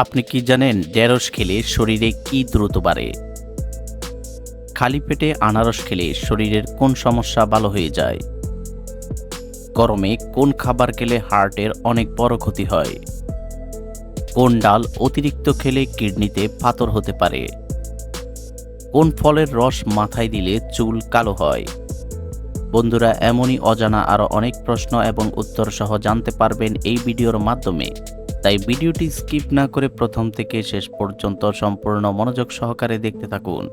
আপনি কি জানেন ঢেঁড়স খেলে শরীরে কি দ্রুত বাড়ে? খালি পেটে আনারস খেলে শরীরের কোন সমস্যা ভালো হয়ে যায়? গরমে কোন খাবার খেলে হার্টের অনেক বড় ক্ষতি হয়? কোন ডাল অতিরিক্ত খেলে কিডনিতে পাথর হতে পারে? কোন ফলের রস মাথায় দিলে চুল কালো হয়? বন্ধুরা, এমনই অজানা আরও অনেক প্রশ্ন এবং উত্তর সহ জানতে পারবেন এই ভিডিওর মাধ্যমে। তাই ভিডিওটি স্কিপ না করে প্রথম থেকে শেষ পর্যন্ত সম্পূর্ণ মনোযোগ সহকারে দেখতে থাকুন।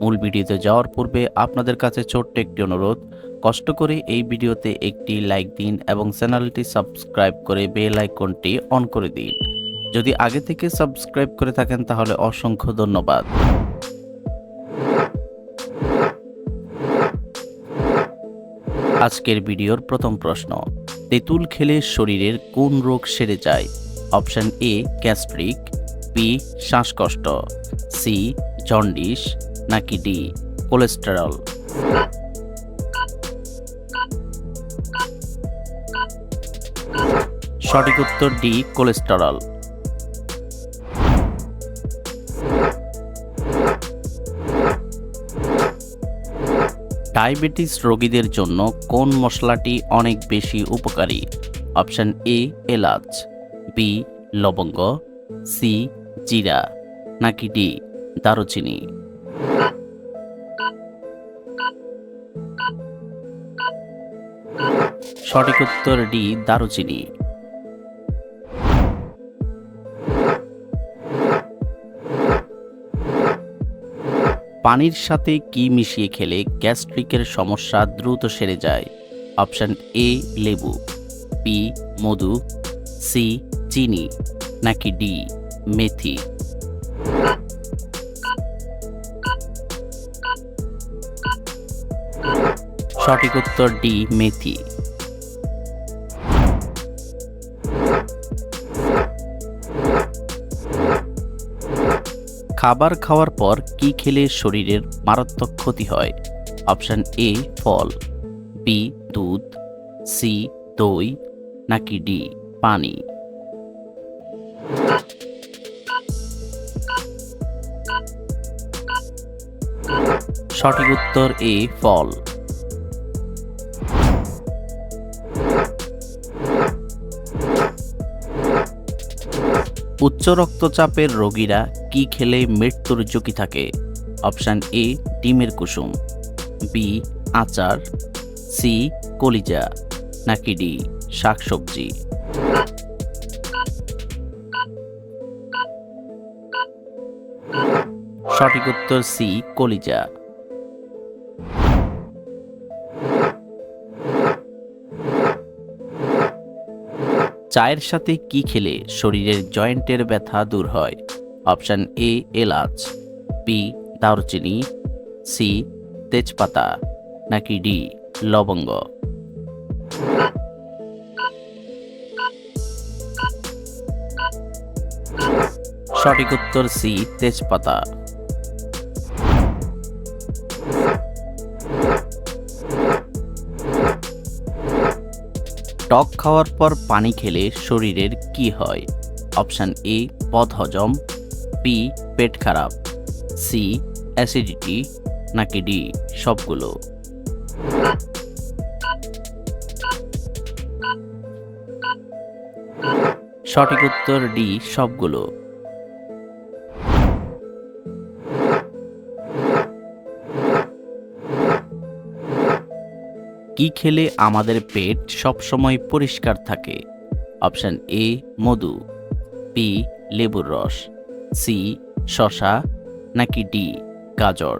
মূল ভিডিওতে যাওয়ার পূর্বে আপনাদের কাছে ছোট্ট একটি অনুরোধ, কষ্ট করে এই ভিডিওতে একটি লাইক দিন এবং চ্যানেলটি সাবস্ক্রাইব করে বেল আইকনটি অন করে দিন। যদি আগে থেকে সাবস্ক্রাইব করে থাকেন তাহলে অসংখ্য ধন্যবাদ। আজকের ভিডিওর প্রথম প্রশ্ন, তেঁতুল খেলে শরীরের কোন রোগ সেরে যায়? অপশন এ, গ্যাস্ট্রিক, বি, শ্বাসকষ্ট, সি, জন্ডিস, নাকি ডি, কোলেস্টেরল। সঠিক উত্তর ডি, কোলেস্টেরল। ডায়াবেটিস রোগীদের জন্য কোন মশলাটি অনেক বেশি উপকারী? অপশন এ, এলাচ। বি, লবঙ্গ, সি, জিরা, নাকি ডি, দারুচিনি। সঠিক উত্তর ডি, দারুচিনি। পানির সাথে কি মিশিয়ে খেলে গ্যাস্ট্রিকের সমস্যা দ্রুত সেরে যায়? অপশন এ, লেবু, বি, মধু, সি চিনি নাকি ডি, মেথি? সঠিক উত্তর ডি, মেথি। খাবার খাওয়ার পর কি খেলে শরীরের মারাত্মক ক্ষতি হয়? অপশন এ, ফল, বি, দুধ, সি, দই নাকি ডি, পানি? সঠিক উত্তর এ, ফল। উচ্চ রক্তচাপের রোগীরা কি খেলে মৃত্যুর ঝুঁকি থাকে? অপশান এ, ডিমের কুসুম। বি, আচার। সি, কলিজা। নাকি ডি, শাকসবজি। সঠিক উত্তর সি, কলিজা। চায়ের সাথে কি খেলে শরীরের জয়েন্টের ব্যথা দূর হয়? অপশান এ, এলাচ বি দারুচিনি সি তেজপাতা, নাকি ডি লবঙ্গ। সঠিক উত্তর সি, তেজপাতা। টক খাওয়ার পর পানি খেলে শরীরের কি হয়? অপশান এ, পথ হজম বি পেট খারাপ সি অ্যাসিডিটি, নাকি ডি সবগুলো। সঠিক উত্তর ডি সবগুলো। কি খেলে আমাদের পেট সবসময় পরিষ্কার থাকে? অপশান এ, মধু বি লেবুর রস সি শশা নাকি ডি গাজর?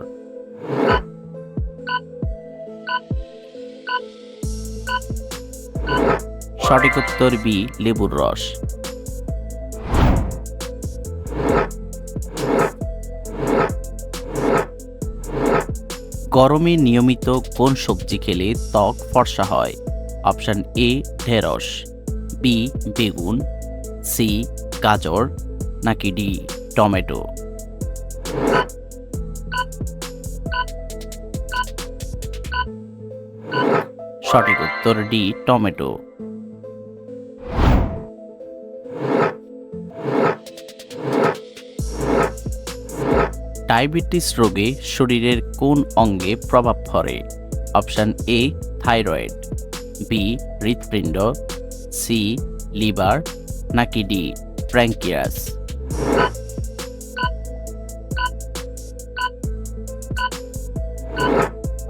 সঠিক উত্তর বি লেবুর রস। গরমে নিয়মিত কোন সবজি খেলে ত্বক ফর্সা হয়? অপশান এ, ঢেঁড়স, বি, বেগুন, সি, গাজর, নাকি ডি, টমেটো? সঠিক উত্তর ডি, টমেটো। ডায়াবেটিস রোগে শরীরের কোন অঙ্গে প্রভাব পড়ে? অপশান এ, থাইরয়েড, বি, হৃৎপিণ্ড, সি, লিভার, নাকি ডি প্র্যাঙ্কিয়াস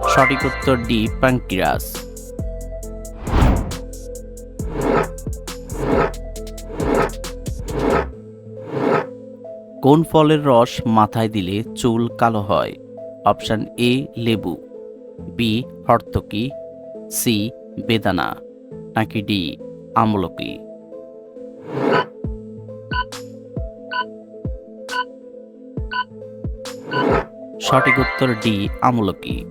সঠিক উত্তর ডি প্যাঙ্কিরাস কোন ফলের রস মাথায় দিলে চুল কালো হয়? অপশান এ, লেবু। বি, হর্তকি। সি, বেদানা। নাকি ডি, আমলকি। সঠিক উত্তর ডি, আমলকি।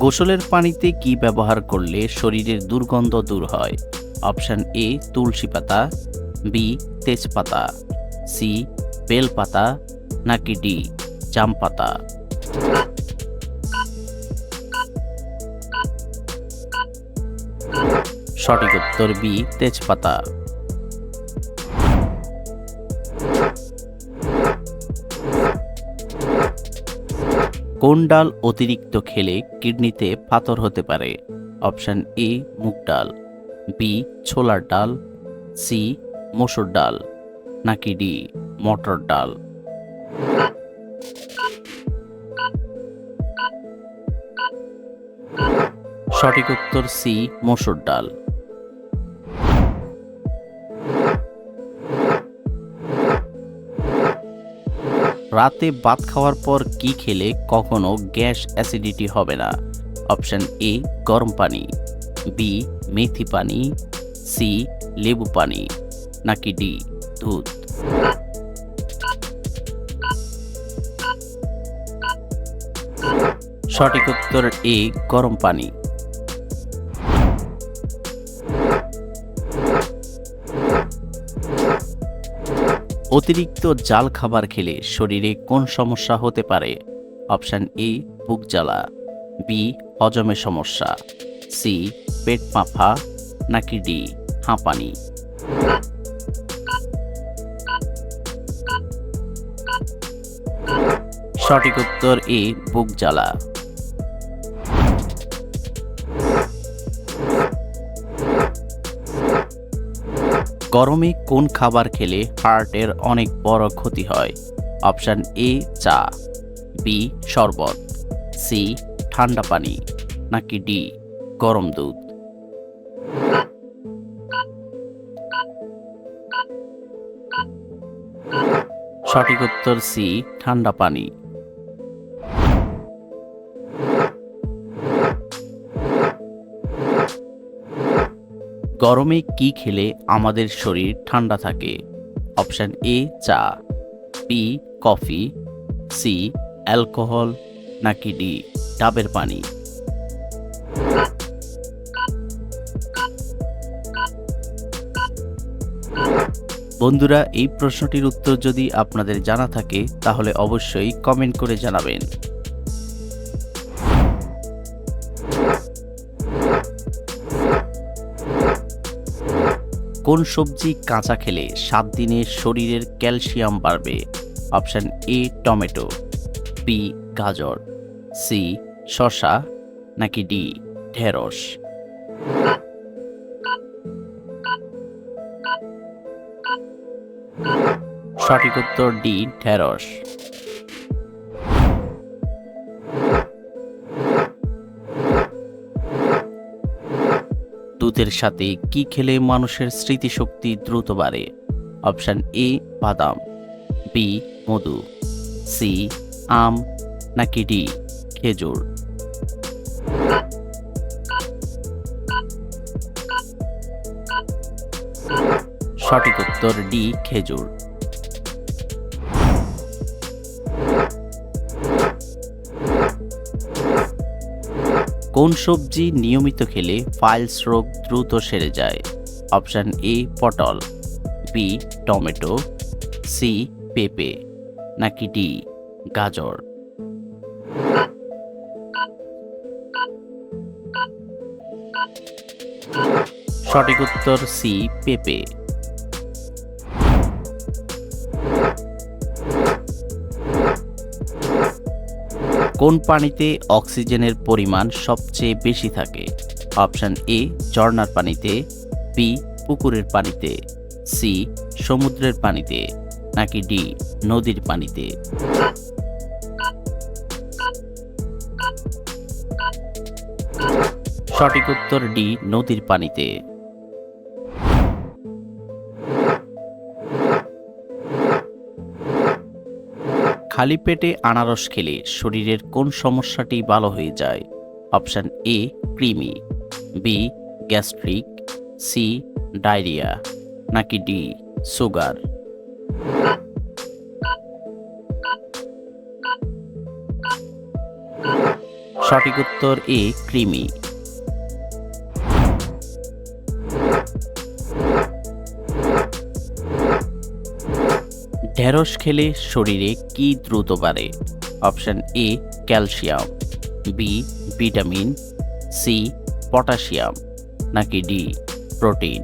গোসলের পানিতে কি ব্যবহার করলে শরীরের দুর্গন্ধ দূর হয়? অপশান এ তুলসী পাতা বি তেজপাতা সি বেলপাতা নাকি ডি জাম পাতা? সঠিক উত্তর বি তেজপাতা। কোন ডাল অতিরিক্ত খেলে কিডনিতে পাথর হতে পারে? অপশান এ, মুগ ডাল, বি, ছোলার ডাল, সি, মসুর ডাল, নাকি ডি, মটর ডাল? সঠিক উত্তর সি, মসুর ডাল। রাতে ভাত খাওয়ার পর কি খেলে কখনো গ্যাস অ্যাসিডিটি হবে না? অপশন এ, গরম পানি। বি, মেথি পানি। সি, লেবু পানি। নাকি ডি, দুধ? সঠিক উত্তর এ, গরম পানি। অতিরিক্ত জাল খাবার খেলে শরীরে কোন সমস্যা হতে পারে? অপশান এ, বুক জ্বালা, বি, হজমে সমস্যা, সি, পেট পাফা নাকি ডি, হাঁপানি। সঠিক উত্তর এ, বুক জ্বালা। গরমে কোন খাবার খেলে হার্টের অনেক বড় ক্ষতি হয়? অপশান এ, চা। বি, শরবত। সি, ঠান্ডা পানি। নাকি ডি, গরম দুধ। সঠিক উত্তর সি, ঠান্ডা পানি। গরমে কি খেলে আমাদের শরীর ঠান্ডা থাকে? অপশান এ, চা বি কফি সি অ্যালকোহল, নাকি ডি ডাবের পানি? বন্ধুরা, এই প্রশ্নটির উত্তর যদি আপনাদের জানা থাকে, তাহলে অবশ্যই কমেন্ট করে জানাবেন। কোন সবজি কাঁচা খেলে সাত দিনে শরীরের ক্যালসিয়াম বাড়বে? অপশান এ, টমেটো, বি, গাজর, সি শশা নাকি ডি, ঢেঁড়স? সঠিক উত্তর ডি, ঢেঁড়স। দুধের সাথে কি খেলে মানুষের স্মৃতিশক্তি দ্রুত বাড়ে? অপশান এ, বাদাম। বি, মধু। সি, আম, নাকি ডি, খেজুর। সঠিক উত্তর ডি, খেজুর। কোন সবজি নিয়মিত খেলে ফাইলস রোগ দ্রুত সেরে যায়? অপশান এ পটল বি টমেটো সি পেঁপে, নাকি ডি গাজর? সঠিক উত্তর সি পেঁপে। কোন পানিতে অক্সিজেনের পরিমাণ সবচেয়ে বেশি থাকে? অপশন এ, ঝর্ণার পানিতে, বি, পুকুরের পানিতে, সি, সমুদ্রের পানিতে, নাকি ডি, নদীর পানিতে? সঠিক উত্তর ডি, নদীর পানিতে। খালি পেটে আনারস খেলে শরীরের কোন সমস্যাটি ভালো হয়ে যায়? অপশান এ কৃমি বি গ্যাস্ট্রিক। C diarrhoea. নাকি ডি সুগার। সঠিক উত্তর এ কৃমি ঢেঁড়স খেলে শরীরে কি দ্রুত বাড়ে? Option A, calcium, B, vitamin, C, potassium, নাকি ডি, প্রোটিন?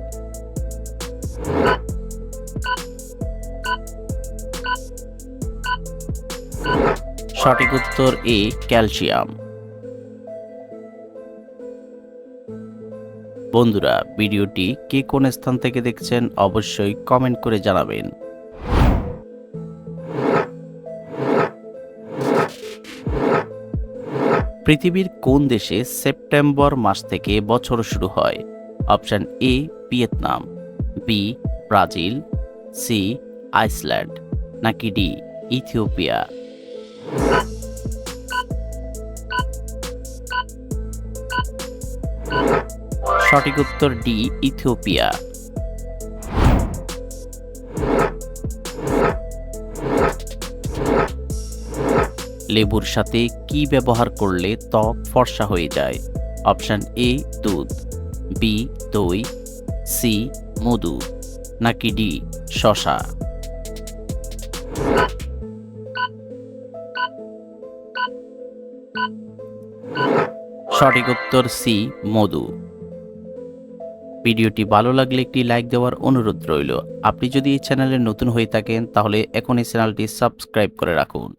সঠিক উত্তর এ, ক্যালসিয়াম। বন্ধুরা, ভিডিওটি কে কোন স্থান থেকে দেখছেন অবশ্যই কমেন্ট করে জানাবেন। পৃথিবীর কোন দেশে সেপ্টেম্বর মাস থেকে বছর শুরু হয়? Option A, Vietnam, B, Brazil, C, Iceland, নাকি ডি, ইথিওপিয়া? সঠিক উত্তর ডি, ইথিওপিয়া। লেবুর সাথে কি ব্যবহার করলে ত্বক ফর্সা হয়ে যায়? অপশন এ, দুধ। বি, দই। সি, মধু। নাকি ডি, শশা? সঠিক উত্তর সি, মধু। ভিডিওটি ভালো লাগলে একটি লাইক দেওয়ার অনুরোধ রইল। আপনি যদি এই চ্যানেলে নতুন হয়ে থাকেন, তাহলে এখন এই চ্যানেলটি সাবস্ক্রাইব করে রাখুন।